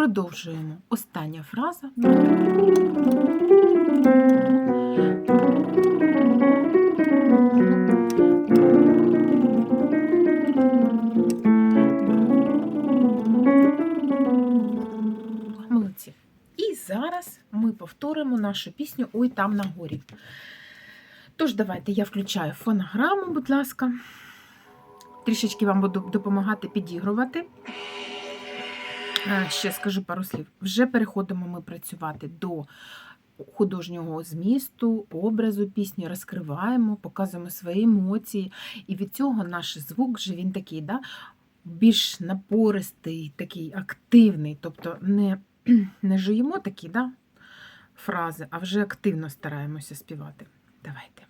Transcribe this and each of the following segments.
Продовжуємо. Остання фраза. Молодці. І зараз ми повторимо нашу пісню Ой там на горі. Тож, давайте я включаю фонограму, будь ласка. Трішечки вам буду допомагати підігрувати. Е, Ще скажу пару слів. Вже переходимо ми працювати до художнього змісту, образу пісні, розкриваємо, показуємо свої емоції. І від цього наш звук же він такий, да, більш напористий, такий активний. Тобто не, не жуємо такі да, фрази, а вже активно стараємося співати. Давайте.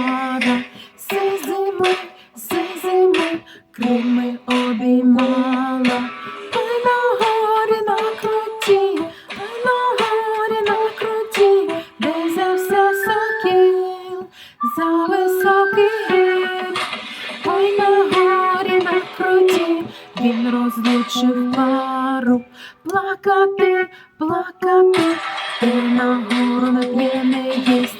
Сиділа все зими, все зими, крильми обіймала. Той на горі на круті, на горі на круті, де взявся сокіл, за високий гір. Ой на горі на круті, він розлучив пару, плакати, плакати, і на гору не п'є не їсть.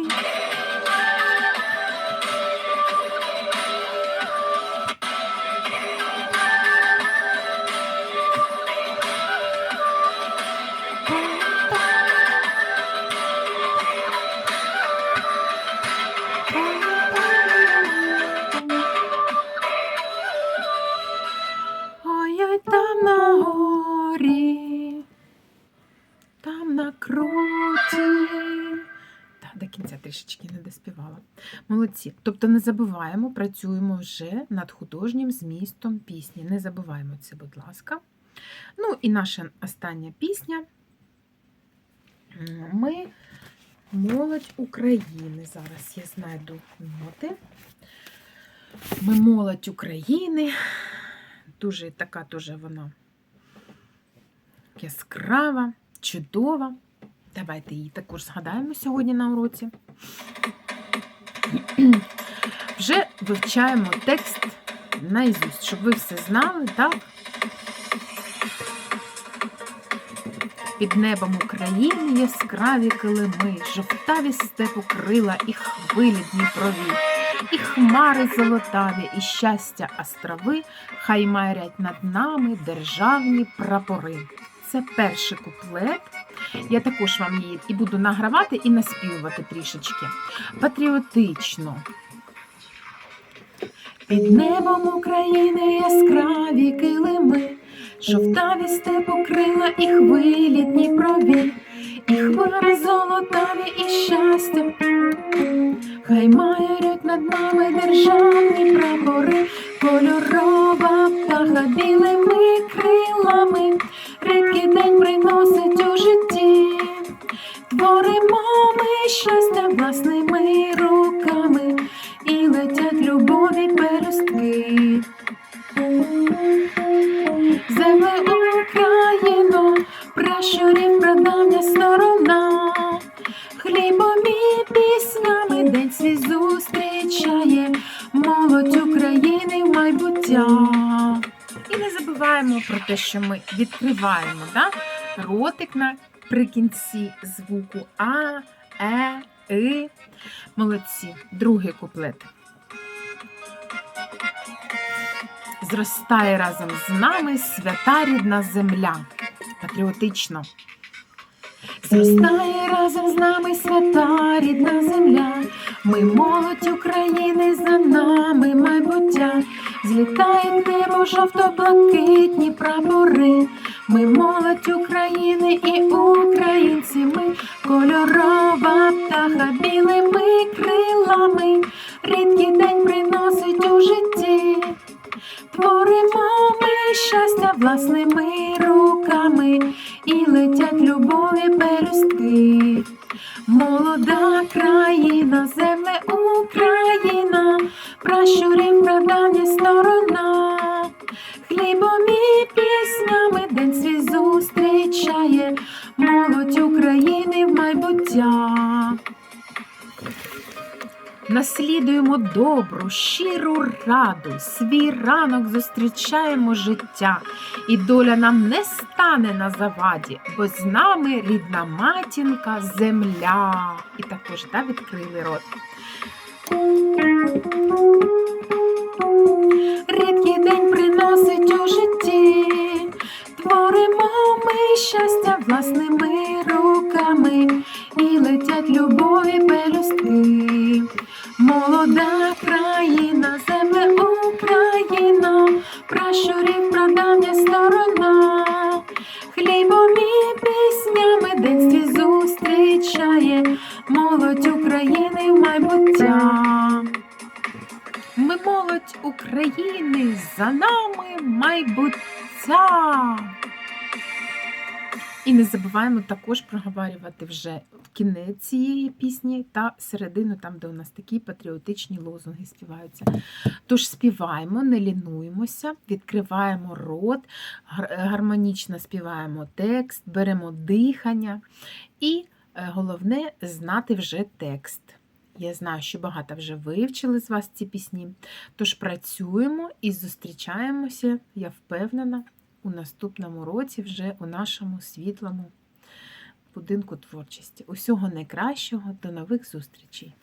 Трішечки не доспівала. Молодці. Тобто не забуваємо, працюємо вже над художнім змістом пісні. Не забуваємо це, будь ласка. Ну і наша остання пісня. Ми молодь України. Зараз я знайду ноти. Ми молодь України. Дуже така дуже вона яскрава, чудова. Давайте її також згадаємо сьогодні на уроці. Вже вивчаємо текст наізусть, щоб ви все знали, так? Під небом України яскраві килими, жовтаві степу крила і хвилі Дніпрові, і хмари золотаві, і щастя острови, хай майрять над нами державні прапори. Це перший куплет. Я також вам її і буду награвати і наспівувати трішечки. Патріотично. Під небом України яскраві килими, жовтаві степу крила і хвилі Дніпрові, і хмари золотаві і щастя. Хай майорять над нами державні прапори, те, що ми відкриваємо да? ротик наприкінці звуку А, Е, И. Молодці. Другий куплет. зростає разом з нами свята рідна земля. Патріотично. Зростає разом з нами свята рідна земля. Ми молодь України за нами майбуття. Злітають небо жовто-блакитні прапори. Ми молодь України і українці. Ми кольорова птаха білими крилами. Рідкий день приносить у житті. Творимо ми щастя власними руками і летять любові пелюстки. Наслідуємо добру, щиру раду, свій ранок зустрічаємо життя, і доля нам не стане на заваді, бо з нами рідна матінка земля. І також да, відкрили рот. Рідкий день приносить у житті, творимо ми щастя власними руками, і летять любові пелюстки. Молода країна, земле Україна, пращурів прадавня сторона, хлібом і піснями день свій зустрічає молодь України в майбуття. Ми молодь України, за нами майбуття. І не забуваємо також проговорювати вже кінець цієї пісні та середину, там, де у нас такі патріотичні лозунги співаються. Тож співаємо, не лінуємося, відкриваємо рот, гармонічно співаємо текст, беремо дихання і е, головне знати вже текст. Я знаю, що багато вже вивчили з вас ці пісні. Тож працюємо і зустрічаємося, я впевнена, у наступному році вже у нашому світлому будинку творчості. Усього найкращого, до нових зустрічей!